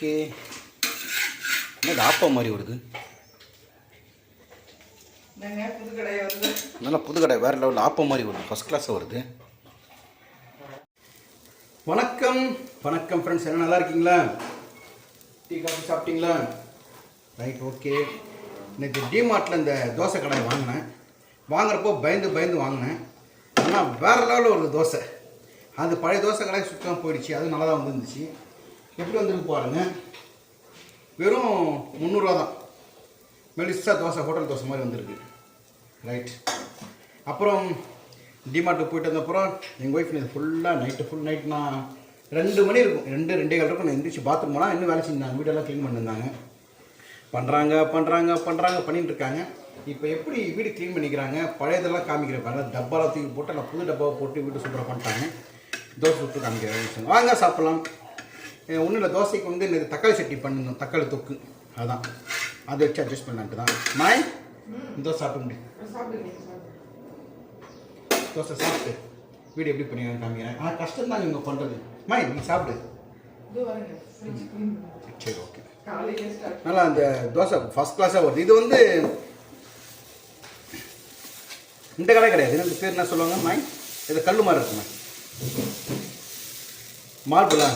Okay என்னது ஆப்பம் மாதிரி வருது? நல்லா புது கடை வேறு லெவலில் ஆப்பம் மாதிரி வருது. ஃபஸ்ட் கிளாஸாக வருது. வணக்கம். வணக்கம் ஃப்ரெண்ட்ஸ் என்ன நல்லா இருக்கீங்களா? டீ காஃபி சாப்பிட்டீங்களா? ரைட் ஓகே இன்னைக்கு டிமார்ட்டில் இந்த தோசை கடை வாங்கினேன். வாங்குறப்போ பயந்து பயந்து வாங்கினேன். ஆனால் வேறு லெவலில் ஒரு தோசை. அது பழைய தோசை கடை சுத்தமாக போயிடுச்சு. அது நல்லா தான் வந்துருந்துச்சு எப்படி வந்திருக்கு பாருங்க. வெறும் முந்நூறுரூவா தான். மெலிசா தோசை ஹோட்டல் தோசை மாதிரி வந்திருக்கு. ரைட் அப்புறம் டிமார்ட்டுக்கு போயிட்டு வந்தப்புறம் எங்கள் ஒய்ஃப் இது ஃபுல்லாக நைட்டு ஃபுல் நைட்னா ரெண்டு மணி இருக்கும். ரெண்டு ரெண்டே கால் இருக்கும். நான் எந்திரிச்சு பாத்ரூம் போனால் இன்னும் வேலை செஞ்சாங்க வீடெல்லாம் க்ளீன் பண்ணியிருந்தாங்க. பண்ணுறாங்க பண்ணுறாங்க பண்ணுறாங்க பண்ணிட்டு இருக்காங்க. இப்போ எப்படி வீடு க்ளீன் பண்ணிக்கிறாங்க? பழையதெல்லாம் காமிக்கிறேன் பாருங்க. டப்பாலாம் தூக்கி போட்டு நான் புது டப்பாவை போட்டு வீடு சூப்பராக பண்ணிட்டாங்க. தோசை சுட்டு காமிக்கிறேன் வாங்க சாப்பிட்லாம். ஒன்றும் இல்லை தோசைக்கு வந்து இந்த தக்காளி சட்னி பண்ணணும் தக்காளி தொக்கு. அதான். அதை வச்சு அட்ஜஸ்ட் பண்ணலான்ட்டு தான் மாய் தோசை சாப்பிட முடியும் தோசை சாப்பிட்டு வீடு எப்படி பண்ணி காமிக்கிறேன். ஆனால் கஷ்டம் தான் இவங்க பண்ணுறது மாய் நீ சாப்பிடு. சரி ஓகே நல்லா அந்த தோசை ஃபஸ்ட் கிளாஸாக வருது. இது வந்து இந்த கடை கிடையாது. இந்த பேர் என்ன சொல்லுவாங்க மாய்? இது கல் மாதிரி இருக்குமா மார்பிளா?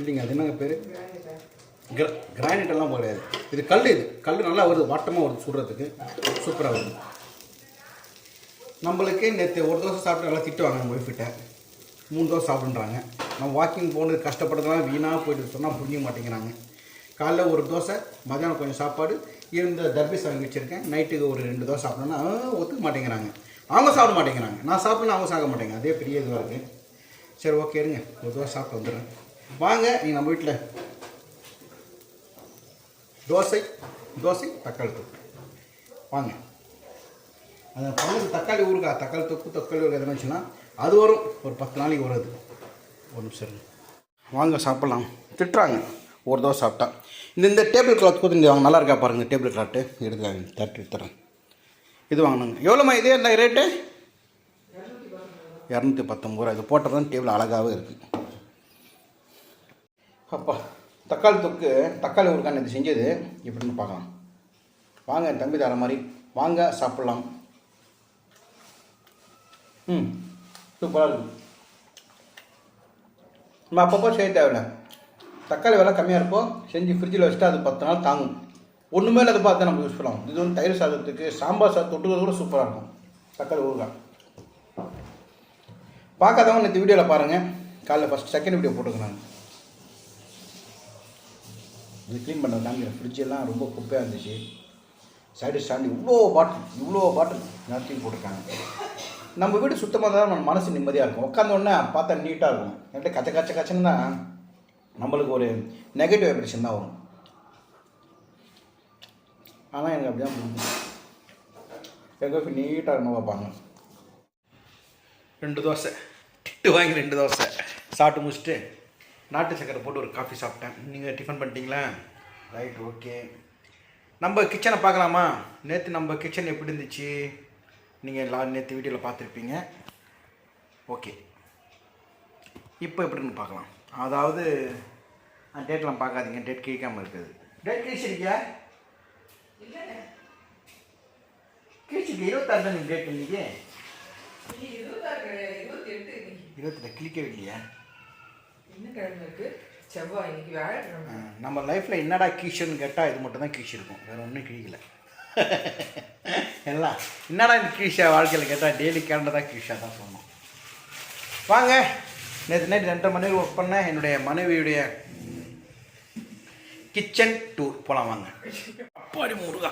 இல்லைங்க அது என்னங்க பேர்? கிர கிரானைட் எல்லாம் கிடையாது. இது கல் இது. கல் நல்லா வருது வாட்டமாக வருது சுடுறதுக்கு. சூப்பராக வருது. நம்மளுக்கு நேற்று ஒரு தோசை சாப்பிட்டு நல்லா திட்டுவாங்க நம்ம ஒய்ஃபிட்ட மூணு தோசை சாப்பிட்றாங்க நம்ம வாக்கிங் போனது கஷ்டப்படுறதுலாம் வீணாக போயிட்டு சொன்னால் புரிய மாட்டேங்கிறாங்க. காலைல ஒரு தோசை மதியானம் கொஞ்சம் சாப்பாடு இருந்த தர்பீஸ் வாங்கி வச்சுருக்கேன். நைட்டுக்கு ஒரு ரெண்டு தோசை சாப்பிட்டோன்னா ஒத்துக்க மாட்டேங்கிறாங்க. அவங்க சாப்பிட மாட்டேங்கிறாங்க. நான் சாப்பிட்னா அவங்க சாப்பிட மாட்டேங்க. அதே பெரிய இதுவாக இருக்குது சரி ஓகே இருங்க. ஒரு தோசை சாப்பிட்டு வந்துடுறேன். வாங்க நீங்கள் நம்ம வீட்டில் தோசை தோசை தக்காளி தொக்கு. வாங்க. அந்த பழகு தக்காளி ஊறுகாய் தக்காளி தொக்கு தக்காளி ஊருக்கு எதுனா வச்சுன்னா அது வரும். ஒரு பத்து நாளைக்கு வருது. ஒரு நிமிஷம் வாங்க சாப்பிட்லாம். திட்டுறாங்க. ஒரு தோசை சாப்பிட்டா. இந்த இந்த டேபிள் கிளாத் கொடுத்து வாங்க நல்லா இருக்கா பாருங்கள் டேபிள் கிளாத்து எடுத்துக்காங்க தட்டு தரேன். இது வாங்கினாங்க. எவ்வளோம்மா இதே? என்ன ரேட்டு இரநூத்தி பத்தொம்பது ரூபா. இது போட்டது தான் டேபிள் அழகாகவே இருக்குது அப்பா தக்காளி தொக்கு தக்காளி ஊறுகாய் இது செஞ்சது. எப்படின்னு பார்க்கலாம். வாங்க என் தம்பி தர மாதிரி. வாங்க சாப்பிட்லாம். ம் சூப்பராக இருக்கும் நம்ம அப்பப்போ செய்ய தேவையில்ல. தக்காளி விலை கம்மியாக இருக்கும் செஞ்சு ஃப்ரிட்ஜில் வச்சுட்டு அது பத்து நாள் தாங்கும். ஒன்றுமே இல்லாத பார்த்து நம்ம யூஸ் பண்ணலாம். இது வந்து தயிர் சாதத்துக்கு சாம்பார் சாதம் தொட்டுக்கிறது கூட சூப்பராக இருக்கும். தக்காளி ஊறுகாய். பார்க்காதவங்க இந்த வீடியோவில் பாருங்கள் காலைல ஃபஸ்ட் செகண்ட் வீடியோ போட்டுக்கிறாங்க அது க்ளீன் பண்ண காமிக்கிறேன் ஃப்ரிட்ஜ் எல்லாம் ரொம்ப குப்பையாக இருந்துச்சு. சைடு ஸ்டாண்ட் இவ்வளோ பாட்டில் இவ்வளோ பாட்டில் எல்லாத்தையும் போட்டிருக்காங்க. நம்ம வீடு சுத்தமாக தான் நம்ம மனசு நிம்மதியாக இருக்கும். உட்காந்த உடனே பார்த்தா நீட்டாக இருக்கும். என்கிட்ட கச்ச கச்ச கச்சன்னா நம்மளுக்கு ஒரு நெகட்டிவ் வைப்ரேஷன் தான் வரும். ஆனால் எனக்கு அப்படி தான் பிடிக்கும் எங்கள் நீட்டாக இருக்கணும் பார்ப்பாங்க. ரெண்டு தோசை. திட்டு வாங்கி ரெண்டு தோசை. சாப்பிட்டு முடிச்சுட்டு நாட்டு சக்கரை போட்டு ஒரு காஃபி சாப்பிட்டேன். நீங்கள் டிஃபன் பண்ணிட்டீங்களா? ரைட் ஓகே நம்ம கிச்சனை பார்க்கலாமா? நேற்று நம்ம கிச்சன் எப்படி இருந்துச்சு? நீங்கள் எல்லாம் நேற்று வீடியோவில் பார்த்துருப்பீங்க. ஓகே இப்போ எப்படின்னு பார்க்கலாம். அதாவது டேட்லாம் பார்க்காதீங்க. டேட் கிழிக்காமல் இருக்குது டேட் கிழிச்சிருக்கியா? கிழிச்சிருக்கீங்க இருபத்தாறு தான் டேட் இன்னைக்கு? இன்னைக்கு இருபத்தாறு கிடையாது இருபத்தி எட்டு இன்னைக்கு. இருபத்தில் கிழிக்கவே இல்லையா? என்ன கிழமை செவ்வாய் இன்னைக்கு வியாழக்கிழமை. ஆ, நம்ம லைஃப்பில் என்னடா கீஷன்னு கேட்டால் இது மட்டும் தான் கீஷ் இருக்கும். வேறு ஒன்றும் கிழிக்கல எல்லாம் என்னடா இந்த கீஷா வாழ்க்கையில் கேட்டால் டெய்லி கேரண்டா தான் கீஷா தான் சொல்லணும். வாங்க நேற்று நைட் ரெண்டரை மணி ஒர்க் பண்ணேன். என்னுடைய மனைவியுடைய கிச்சன் டூர் போகலாம் வாங்க. அப்பாடி முருகா.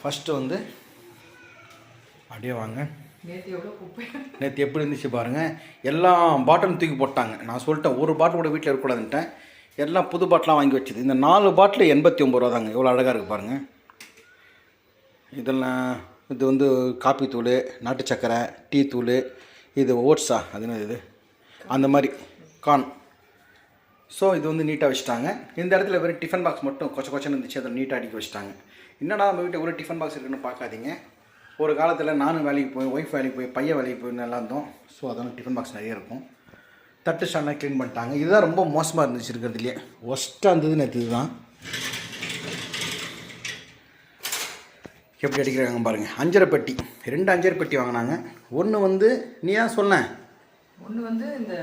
ஃபஸ்ட்டு வந்து அப்படியே வாங்க. நேற்று எவ்வளோ நேற்று எப்படி இருந்துச்சு பாருங்கள் எல்லா பாட்டிலும் தூக்கி போட்டாங்க. நான் சொல்லிட்டேன் ஒரு பாட்டில் கூட வீட்டில் இருக்கக்கூடாதுன்ட்டேன். எல்லாம் புது பாட்டிலாம் வாங்கி வச்சுது. இந்த நாலு பாட்டில் எண்பத்தி ஒம்பது ரூபா தாங்க. எவ்வளோ அழகாக இருக்குது பாருங்கள் இதெல்லாம் இது வந்து காப்பி தூள் நாட்டு சக்கரை டீ தூள் இது ஓட்ஸா அது என்ன இது? அந்த மாதிரி. கான் ஸோ இது வந்து நீட்டாக வச்சுட்டாங்க. இந்த இடத்துல வெறும் டிஃபன் பாக்ஸ் மட்டும் கொச்ச கொச்சன்னு இருந்துச்சு. அதை நீட்டாக அடிக்க வச்சுட்டாங்க. என்னடா நம்ம வீட்டில் ஒரு டிஃபன் பாக்ஸ் இருக்குன்னு பார்க்காதீங்க. ஒரு காலத்தில் நானும் வேலைக்கு போய் ஒய்ஃப் வேலைக்கு போய் பையன் வேலைக்கு போய் நல்லா இருந்தோம் ஸோ அதனால் டிஃபன் பாக்ஸ் நிறைய இருக்கும். தட்டு ஸ்டாண்ட்லாம் க்ளீன் பண்ணிட்டாங்க. இதுதான் ரொம்ப மோசமாக இருந்துச்சு இருக்கிறதுலையே. ஒஸ்ட்டாக இருந்தது நேற்று இதுதான். எப்படி அடிக்கிறாங்க பாருங்கள் அஞ்சரை பெட்டி. ரெண்டு அஞ்சரை பெட்டி வாங்கினாங்க. ஒன்று வந்து நீ தான் சொன்னேன் ஒன்று வந்து இந்த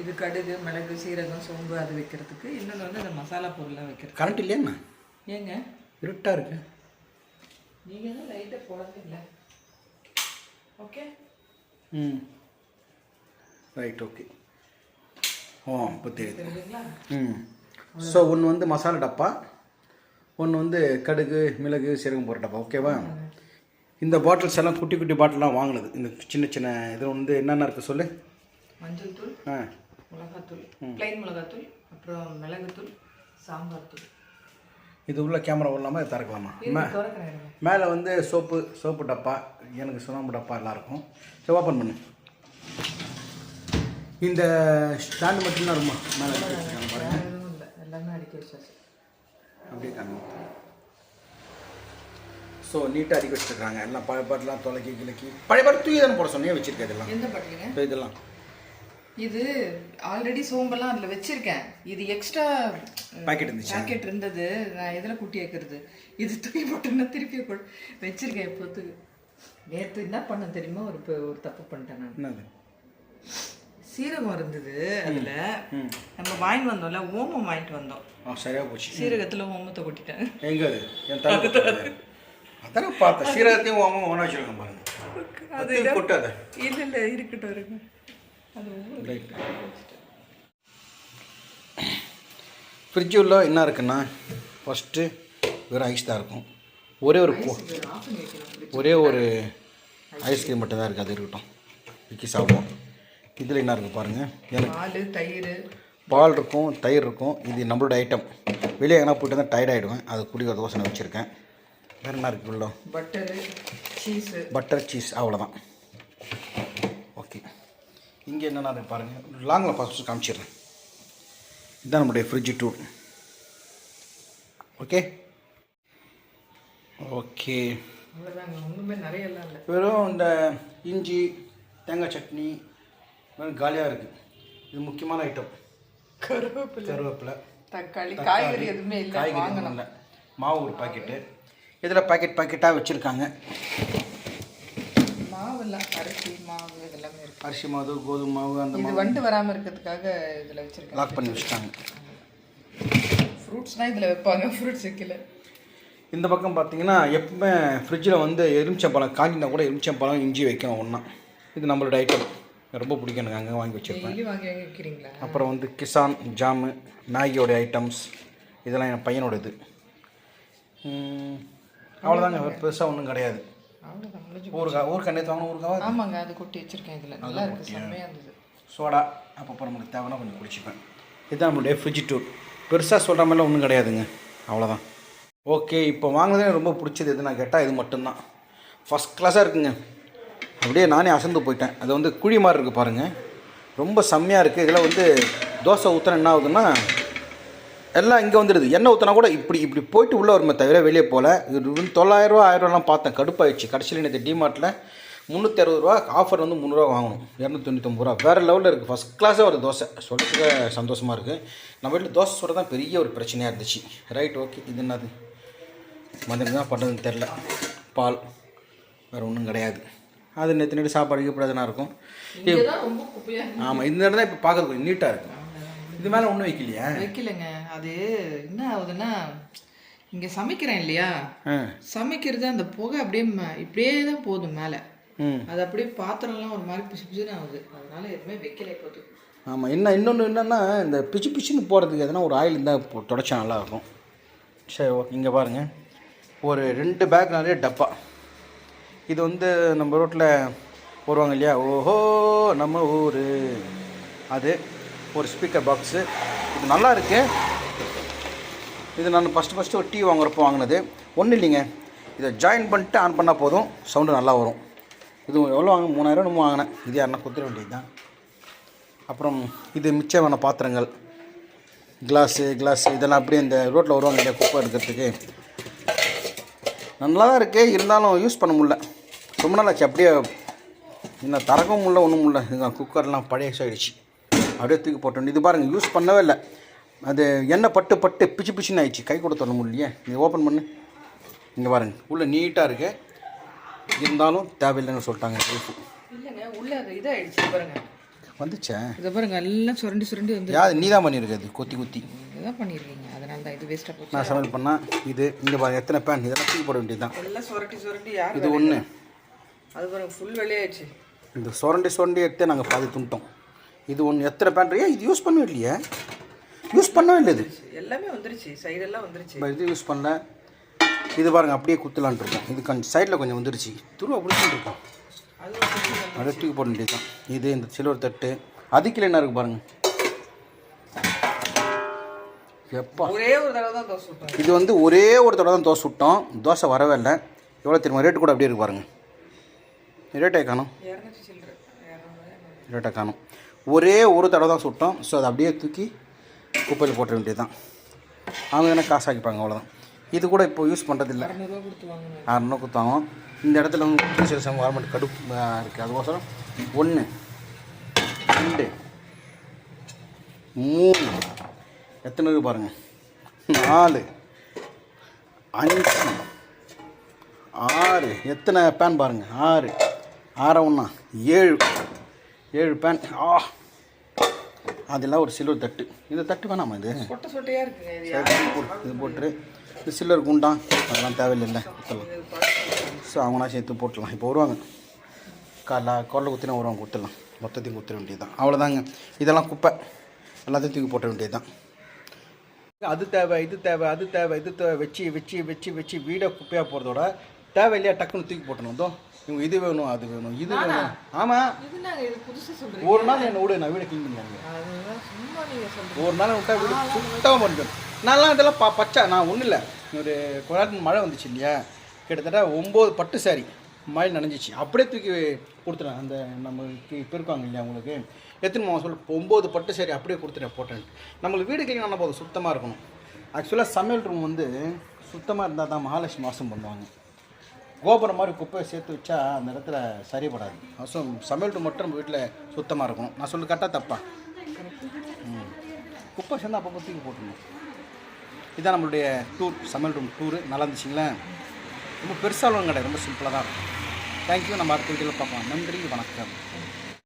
இது கடுகு மிளகு சீரகம் சோம்பு அது வைக்கிறதுக்கு. இன்னொன்று வந்து இந்த மசாலா பொருள்லாம் வைக்கிறது கரண்ட் இல்லையா ஏங்க? இருட்டாக இருக்கு. நீங்கள் தான் லைட்டாக ஓகே ம். ரைட் ஓகே ஓ இப்போ தெரியுது தெரியுதுங்களா ம். ஸோ ஒன்று வந்து மசாலா டப்பா ஒன்று வந்து கடுகு மிளகு சீரகம் போடுற டப்பா ஓகேவா இந்த பாட்டில்ஸ் எல்லாம் குட்டி குட்டி பாட்டிலாம் வாங்கினது. இந்த சின்ன சின்ன இது வந்து என்னென்ன இருக்குது சொல்லு? மஞ்சள் தூள் ஆ. மிளகாத்தூள் ப்ளைன் மிளகாத்தூள் அப்புறம் மிளகுத்தூள் சாம்பார் தூள். இது உள்ள கேமரா இதை திறக்கலாமா? மே மேலே வந்து சோப்பு சோப்பு டப்பா எனக்கு சுண்ணாம்பு டப்பா எல்லாம் இருக்கும். சரி ஓப்பன் பண்ணு. இந்த ஸ்டாண்டு மட்டும்தான் இருக்குமா? மேலே எல்லாமே அடுக்கி வச்சாச்சு. அப்படியே காணும் ஸோ நீட்டாக அடிக்க வச்சுருக்காங்க எல்லாம் பழைய பாட்டெலாம் தொலைக்கி கிழக்கி பழைய பாட்டு தூக்கி தானே போட சொன்னே வச்சுருக்கேன் இதெல்லாம். இதெல்லாம். இது ஆல்ரெடி சோம்பெல்லாம் அதில் வச்சிருக்கேன். இது எக்ஸ்ட்ரா பாக்கெட் இருந்துச்சு. பாக்கெட் இருந்தது. நான் எதில் குட்டி வைக்கிறது? இது தூக்கி போட்டுன்னா திருப்பி வச்சிருக்கேன் இப்போத்துக்கு நேற்று என்ன பண்ண தெரியுமா? ஒரு ஒரு தப்பு பண்ணிட்டேன் நான். சீரகம் இருந்தது அதில். நம்ம வாங்கிட்டு வந்தோம்ல ஓமம் வாங்கிட்டு வந்தோம். ஆ சரியாக போச்சு. சீரகத்தில் ஓமத்தை கொட்டிட்டேன். எங்கே அது? என் தலை அதானே பார்த்தேன். சீரகத்தையும் ஓமம் ஒன்றா வச்சுருக்கேன் பாருங்க. அது கொட்டாத. இல்லை இல்லை இருக்கட்டும் ரைட் ஃப்ரிட்ஜ் உள்ள என்ன இருக்குன்னா ஃபஸ்ட்டு வெறும் ஐஸ் தான் இருக்கும். ஒரே ஒரு ஒரே ஒரு ஐஸ்கிரீம் மட்டும் தான் இருக்குது அது இருக்கட்டும். விக்கி சாப்பிடுவோம். இதில் என்ன இருக்குது பாருங்கள் எனக்கு பால் தயிர். பால் இருக்கும் தயிர் இருக்கும். இது நம்மளோட ஐட்டம் வெளியே எங்கன்னா போயிட்டு தான் டயர்ட் ஆகிடுவேன் அது குடிக்கிற தோசை வச்சுருக்கேன். வேறு என்ன இருக்குது உள்ள? பட்டரு சீஸு பட்டர் சீஸ் அவ்வளோதான் இங்கே என்னென்ன பாருங்கள் லாங்கில் ஃபஸ்ட்டு காமிச்சிடுறேன். இதுதான் நம்முடைய ஃப்ரிட்ஜ் டூர் ஓகே ஓகே அவ்வளோதாங்க ஒன்றுமே நிறைய எல்லாம் இல்லை. வெறும் இந்த இஞ்சி தேங்காய் சட்னி காலியாக இருக்குது இது முக்கியமான ஐட்டம் கருவேப்பிலை. கருவேப்பிலை. தக்காளி காய்கறி எதுவுமே இல்லை. காய்கறி இல்லை. மாவு ஒரு பாக்கெட்டு இதில் பாக்கெட் பாக்கெட்டாக வச்சுருக்காங்க. மாவெல்லாம் அரிசி மாவு இதெல்லாமே இருக்கு. அரிசி மாவு கோதுமை மாவு அந்த இது வண்டு வராமல் இருக்கிறதுக்காக இதில் வச்சிருக்கேன் லாக் பண்ணி வச்சுட்டாங்க. ஃப்ரூட்ஸ்னால் இதில் வைப்பாங்க ஃப்ரூட்ஸ் வைக்கல. இந்த பக்கம் பார்த்தீங்கன்னா எப்பவுமே ஃப்ரிட்ஜில் வந்து எலுமிச்சம்பழம் காஞ்சினா கூட எலுமிச்சம்பழம் இஞ்சி வைக்கணும் ஒன்றா இது நம்மளோட ஐட்டம் ரொம்ப பிடிக்கும் எனக்கு அங்கே வாங்கி வச்சுருப்பேன். வாங்கி வாங்கி வைக்கிறீங்களா? அப்புறம் வந்து கிசான் ஜாமு மேகியோட ஐட்டம்ஸ் இதெல்லாம் என் பையனோட இது அவ்வளோதாங்க பெருசாக ஒன்றும் கிடையாது. ஊறுகாய் ஊறுகாய் நேற்று வாங்கின ஊறுகாவா ஆமாங்க அது கொட்டி வச்சிருக்கேன் இதில். நல்லா இருக்கு செம்மையாக இருந்தது. சோடா அப்பப்போ நமக்கு தேவைன்னா கொஞ்சம் குடிச்சிப்பேன். இதுதான் நம்மளுடைய ஃப்ரிட்ஜ் டூர் பெருசாக சொல்கிற மாதிரிலாம் ஒன்றும் கிடையாதுங்க. அவ்வளோதான் ஓகே இப்போ வாங்கினதே ரொம்ப பிடிச்சது எது நான் கேட்டால் இது மட்டும்தான். ஃபஸ்ட் கிளாஸாக இருக்குங்க. அப்படியே நானே அசந்து போயிட்டேன். அது வந்து குழி மாதிரி இருக்குது பாருங்கள் ரொம்ப செம்மையாக இருக்குது இதில் வந்து தோசை ஊற்றினா என்ன ஆகுதுன்னா எல்லாம் இங்கே வந்துடுது. எண்ணெய் ஊற்றினா கூட இப்படி இப்படி போயிட்டு உள்ளே வருமே தவிர வெளியே போகல இது தொள்ளாயிரரூவா ஆயிரரூவாலாம் பார்த்தேன். கடுப்பாயிடுச்சு. கடைசியில் இந்த டிமார்ட்டில் முந்நூற்றி அறுபது ரூபா ஆஃபர் வந்து முந்நூறுரூவா வாங்கணும். இரநூத்தி தொண்ணூத்தொம்பது ரூபா. வேறு லெவலில் இருக்குது ஃபஸ்ட் கிளாஸாக ஒரு தோசை. சொல்கிறதுக்கு சந்தோஷமாக இருக்குது நம்ம வீட்டில் தோசை சுட தான் பெரிய ஒரு பிரச்சனையாக இருந்துச்சு. ரைட் ஓகே இது என்னது? மதியம் தான் பண்ணுறதுன்னு தெரில பால். வேறு ஒன்றும் கிடையாது. அது நேற்று நேற்று சாப்பாடு கீப்பாடு இருக்கும். ஆமாம் இந்த இடம் தான் இப்போ பார்க்கறது கொஞ்சம் நீட்டாக இருக்கும் இது மேலே ஒன்றும் வைக்கலையா? வைக்கலைங்க. அது என்ன ஆகுதுன்னா இங்கே சமைக்கிறேன் இல்லையா? சமைக்கிறது அந்த புகை அப்படியே இப்படியே தான் போகுது மேலே. அது அப்படியே பாத்திரம்லாம் ஒரு மாதிரி பிசு பிசுன்னு ஆகுது. அதனால எதுவுமே வைக்கல இப்போதுக்கு. ஆமாம் என்ன இன்னொன்று என்னென்னா இந்த பிச்சு பிச்சுன்னு போகிறதுக்கு எதனா ஒரு ஆயில் இருந்தால் இப்போ தொடச்சா நல்லாயிருக்கும். சரி ஓகே இங்கே பாருங்கள் ஒரு ரெண்டு பேக் நிறைய டப்பா. இது வந்து நம்ம ரோட்டில் வருவாங்க இல்லையா? ஓஹோ நம்ம ஊர். அது ஒரு ஸ்பீக்கர் பாக்ஸு இது நல்லா இருக்குது இது நான் ஃபஸ்ட்டு ஃபஸ்ட்டு ஒரு டிவி வாங்குறப்போ வாங்கினது. ஒன்றும் இல்லைங்க. இதை ஜாயின் பண்ணிட்டு ஆன் பண்ணால் போதும். சவுண்டு நல்லா வரும். இது எவ்வளோ வாங்க மூணாயிரம் நம்ம வாங்கினேன். இது யாருன்னா குத்துற வேண்டியது தான் அப்புறம் இது மிச்சமான பாத்திரங்கள். கிளாஸு கிளாஸ் இதெல்லாம் அப்படியே இந்த ரோட்டில் வருவாங்க இல்லையா? குப்பை எடுக்கிறதுக்கு. நல்லா தான் இருக்குது இருந்தாலும் யூஸ் பண்ண முடில ரொம்ப நாள் ஆச்சு. அப்படியே இன்னும் தரகவும் முடில ஒன்றும் முடில இதுதான் குக்கர்லாம் பழைய ஆயிடுச்சு. அப்படியே தூக்கி போட்டோம். இது பாருங்கள் யூஸ் பண்ணவே இல்லை. அது எண்ணெய் பட்டு பட்டு பிச்சு பிச்சுன்னு ஆயிடுச்சு. கை கூட தொட முடியலையே இது ஓப்பன் பண்ணு. இங்கே பாருங்க உள்ளே நீட்டாக இருக்கு. இருந்தாலும் தேவையில்லைன்னு சொல்லிட்டாங்க. இல்லைங்க உள்ள அது இதாயிடுச்சு. பாருங்க. வந்துச்சே? இதை பாருங்க எல்லாம் சுரண்டி சுரண்டி வந்து யாது நீ தான் பண்ணியிருக்க அது கொத்தி கொத்தி. இதுதான் பண்ணியிருக்கீங்க அதனால தான் இது வேஸ்ட்டாக போச்சு. நான் சமையல் பண்ணால் இது இங்கே பாருங்க எத்தனை பேன் இதெல்லாம் தூக்கி போட வேண்டியது தான். எல்லாம் சுரண்டி சுரண்டி யார் இது ஒன்று அது பாருங்க ஃபுல் வெளியாயிடுச்சு இந்த சுரண்டி சுரண்டி எடுத்து நாங்கள் பாதி துண்டோம். இது ஒன்று எத்தனை ஏன் இது யூஸ் பண்ணவே இல்லையே. யூஸ் பண்ணவே இல்லை இது. எல்லாமே வந்துருச்சு. சைடெல்லாம் வந்துருச்சு. இது யூஸ் பண்ணல. இது பாருங்க அப்படியே குத்தலான்ட்டு இருக்கோம். இது கொஞ்சம் சைடில் கொஞ்சம் வந்துருச்சு. துருவா பிடிச்சிட்டு இருக்கோம். அது தூக்கி போட வேண்டியது தான் இது இந்த சில்வர் தட்டு. அதுக்கில் என்ன இருக்குது பாருங்க. எப்பா. ஒரே ஒரு தடவை தான் தோசை சுட்டோம். இது வந்து ஒரே ஒரு தடவை தான் தோசை சுட்டோம். தோசை வரவே இல்லை. எவ்வளோ தெரியுமா? ரேட்டு கூட அப்படியே இருக்கு பாருங்க. ரேட்டை காணும். ரேட்டை காணும். ஒரே ஒரு தடவை தான் சுட்டோம். ஸோ அதை அப்படியே தூக்கி குப்பையில் போட்ட வேண்டியது தான் அவங்க என்ன காசு ஆக்கிப்பாங்க அவ்வளோதான் இது கூட இப்போ யூஸ் பண்ணுறதில்ல இரநூறுவா கொடுத்து அறநூறு இந்த இடத்துல வந்து டீச்சர் கவர்மெண்ட் கடுப்பு இருக்குது அதுக்கோசரம் ஒன்று ரெண்டு மூணு. எத்தனை இருக்கு பாருங்கள் நாலு அஞ்சு ஆறு. எத்தனை பேன் பாருங்கள் ஆறு. ஆறு ஒன்றா ஏழு. ஏழு பேன் ஆ. அதெல்லாம் ஒரு சில்வர் தட்டு. இந்த தட்டு வேணாமா இது? சொட்ட சொட்டையா இருக்குங்க இது போட்டு இது சில்லர் குண்டான் அதெல்லாம் தேவையில்லை குத்தலாம் ஸோ அவங்களாம் சேர்த்து போட்டுடலாம். இப்போ வருவாங்க. காலைல குரல குத்தினா வருவாங்க கொடுத்துடலாம். மொத்தத்தையும் கொடுத்துட வேண்டியது தான் அவ்வளோதாங்க இதெல்லாம் குப்பை. எல்லாத்தையும் தூக்கி போட்ட வேண்டியது தான் அது தேவை இது தேவை அது தேவை இது தேவை. வச்சு வச்சு வச்சு வச்சு வீடை குப்பையாக போகிறதோட தேவை இல்லையா டக்குன்னு தூக்கி போட்டணும் இவங்க இது வேணும் அது வேணும் இது வேணும். ஆமாம் ஒரு நாள் என்னை விடு நான் வீடை க்ளீன் சொல்றீங்க. ஒரு நாள் விட்டா வீடு சுத்தமாக பண்ணிட்டேன் நான்லாம் இதெல்லாம் பா பச்சை நான் ஒன்றும் இல்லை. ஒரு நேரத்துக்கு மழை வந்துச்சு இல்லையா? கிட்டத்தட்ட ஒம்பது பட்டு சாரி மழை நனைஞ்சிச்சு. அப்படியே தூக்கி கொடுத்துட்டேன். அந்த நம்ம இப்போ இருக்காங்க இல்லையா உங்களுக்கு? எத்தனை மாதம் சொல்ல ஒம்பது பட்டு சாரி அப்படியே கொடுத்துட்டேன் போட்டேன். நம்மளுக்கு வீடு க்ளீன் ஆனால் போதும் சுத்தமாக இருக்கணும். ஆக்சுவலாக சமையல் ரூம் வந்து சுத்தமாக இருந்தால் தான் மகாலட்சுமி வாசம் பண்ணுவாங்க. கோபுரம் மாதிரி குப்பையை சேர்த்து வச்சா அந்த இடத்துல சரிப்படாது அவசரம் சமையல் ரூம் மட்டும் நம்ம வீட்டில் சுத்தமாக இருக்கணும் நான் சொல்லு கரெக்டாக தப்பா? ம். குப்பை சேர்ந்து அப்பப்போ தூக்கி போட்டுருணும் இதான் நம்மளுடைய டூர் சமையல் ரூம் டூரு நல்லா இருந்துச்சுங்களா? ரொம்ப பெருசாலும் கிடையாது. ரொம்ப சிம்பிளாக தான் இருக்கும். தேங்க்யூ நம்ம அடுத்த வீடியோவில் பார்க்கலாம். நன்றி. வணக்கம்.